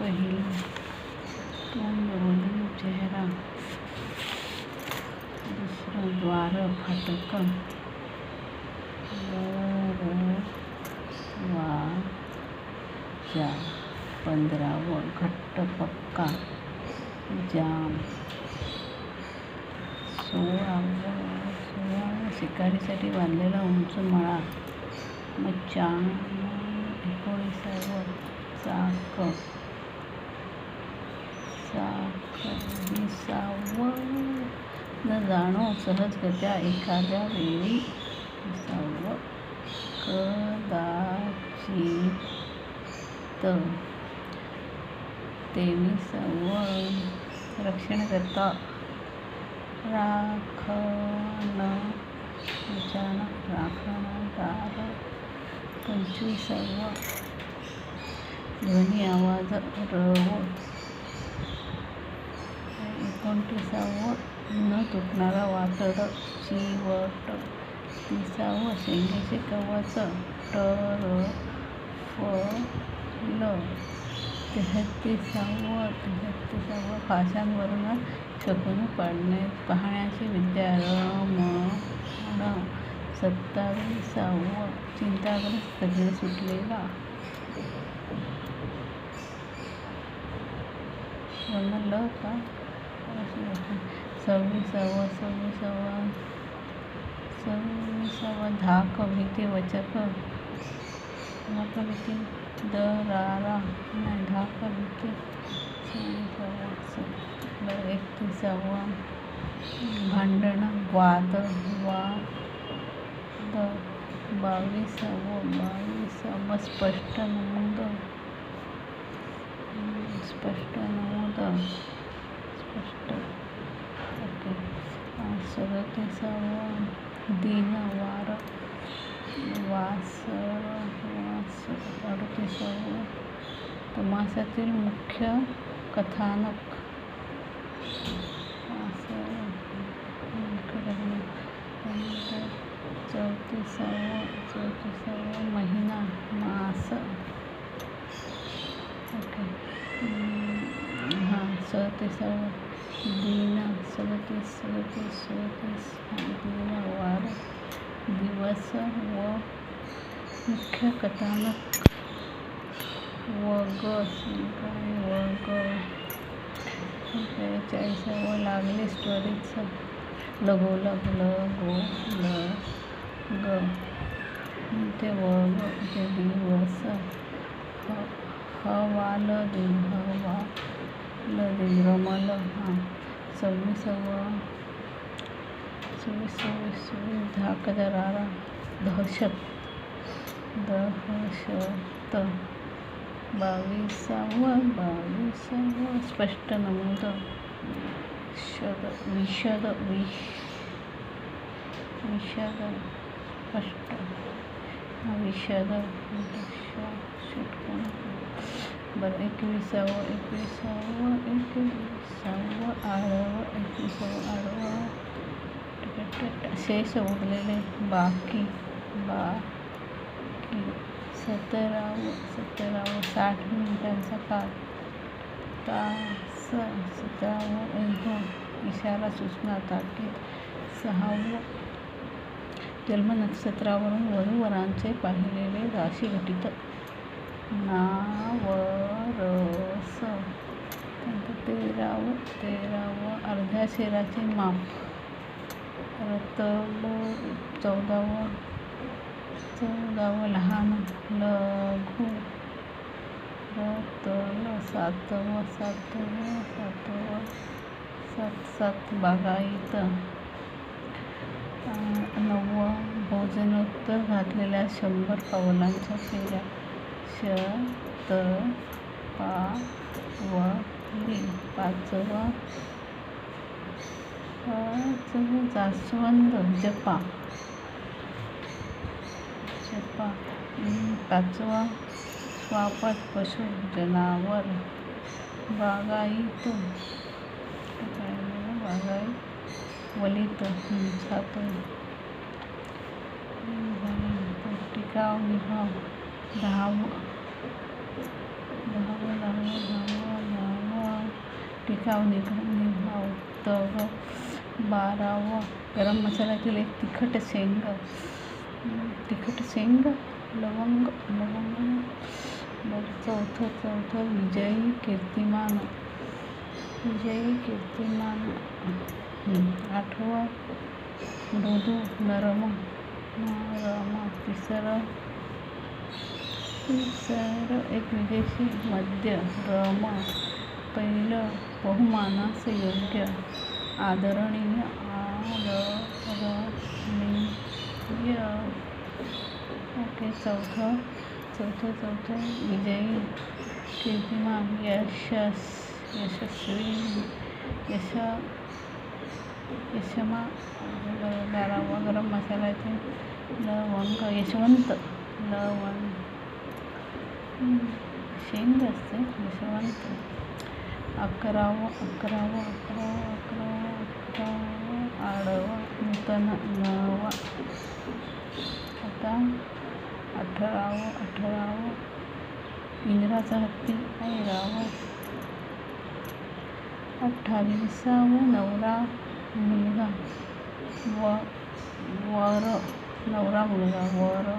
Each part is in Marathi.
पहिला. तोंड चेहरा. दुसरं द्वार फाटक. जा पंधरावं घट्ट पक्का जाम. सोळावं सोळावं शिकारीसाठी बांधलेला उंच मळा. मग चांग एकोणीसावं चाक. चाक विसावं न जाणो सहजगत्या एखाद्या वेळी विसावं कदाचित तेविसावं रक्षणकर्ता राखण अचानक राखणदार पंचवीसावं ध्वनी आवाज रव एकोणतीसावं न तुटणारा वातड चिवट तिसावं शेंगेचे कवच ल तेहत्तीसावं तेहत्तीसावं फाशांवरून शकून पाडणे पाहण्याची विद्या रमण. सत्तावीसावं चिंताग्रस्त स्थगित सुटलेला. वर्ण ल का? सव्वीसावं सव्वीसावं सव्वीसावं धाक भीती वचक धाक भीती दरारा नाही धाक भीती सव्वीसावं बरं एकतीसावं भांडण वाद वाद बावीसावं बावीसावं स्पष्ट नमूद स्पष्ट नमूद स्पष्ट ओके सदतीसावं दिन वार वास वास अडतीसावं तमाशातील मुख्य कथानक. चौतीसावं चौतीसावं महिना मास. ओके. हां सदतीसावं दिन सदतीस सदतीस सदतीस दिन वार दिवस व मुख्य कथानक व ग काय व लागली स्टोरीचं लगोलग ल गो ल ग ते व ते दिवस ह हवाल दिन हवा रमल हां. सव्वीसावं सव्वीस सव्वीस सव्वीस धाक दरारा दहशत दहशत. बावीसावा बावीसावा स्पष्ट नमूद. शद विशद विश विशद स्पष्ट. विशद षटकोण बरं एकविसावं एकविसावं एकविसावं आडवं एकविसावं आडवं शेष उरलेले बाकी बाकी सतरावं सतरावं साठ मिनिटांचा काळ तास सतरावं ऊर्ध्व इशारा सूचना ताकीद सहावं जन्म नक्षत्रावरून वधूवरांचे पाहिलेले राशी घटित ना तेरावं तेरावं अर्ध्या शेराचे माप. रतल चौदावं चौदावं लहान लघु. रतल सातवं सातवं सातवं सात सात बागायत. नववं भोजनोत्तर घातलेल्या शंभर पावलांच्या फेऱ्या. श त पा व पाचवा. पाचवा जास्वंद जपा. जपा. पाचवा स्वापत पशु जनावर. बागायत. काय वलित. सातवं टिकाव निभाव. दहावं दहावं दहावं दहावं टिकाव निभाव निभावतं बारावं गरम मसाल्यातील एक तिखट शेंग. तिखट शेंग लवंग लवंग बरं चौथं चौथं विजयी कीर्तिमान. विजयी कीर्तिमान. आठवा मृदू नरम नरम तिसरं तिसरं एक विदेशी मद्य रम. पहिलं बहुमानास योग्य आदरणीय आदरणीय ओके चौथं चौथं चौथं विजयी कीर्तिमान यशस यशस्वी यश यशमा बारावा गरम मसाल्याचे लवंग यशवंत लवंग. शेंग असते यशवंत. अकरावं अकरावं अकरावा अकरावा अकरावा आडवं नूतन नवा आता अठरावं अठरावं इंद्राचा हत्ती ऐरावा अठ्ठावीसावा नवरा मुलगा व वर नवरा मुलगा वर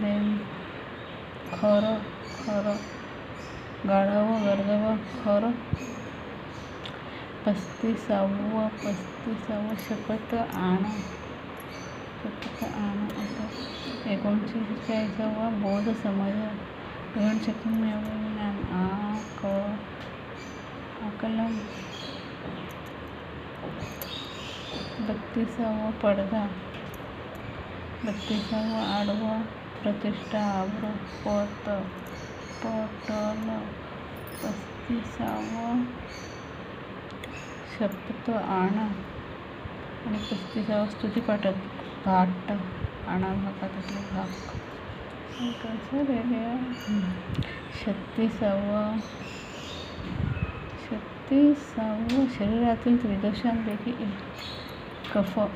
देन खरं खरं गाढावं गर्दवं खरं पस्तीसावं पस्तीसावं शपथ आणा. शपथ आणा आता. एकोणतीस बौद्ध बोध समज ग्रहणशक्ती मिळवून ज्ञान आक आकलन. बत्तीसावा पडदा. बत्तीसावा आडवा प्रतिष्ठा आब्रू पट पटल पस्तीसावं शपथ आण आणि पस्तीसावं स्तुतीपाठक घाट आणा भागातले भाग कसं रे छत्तीसावं छत्तीसावं शरीरातील त्रिदोषांपैकी एक कफ हो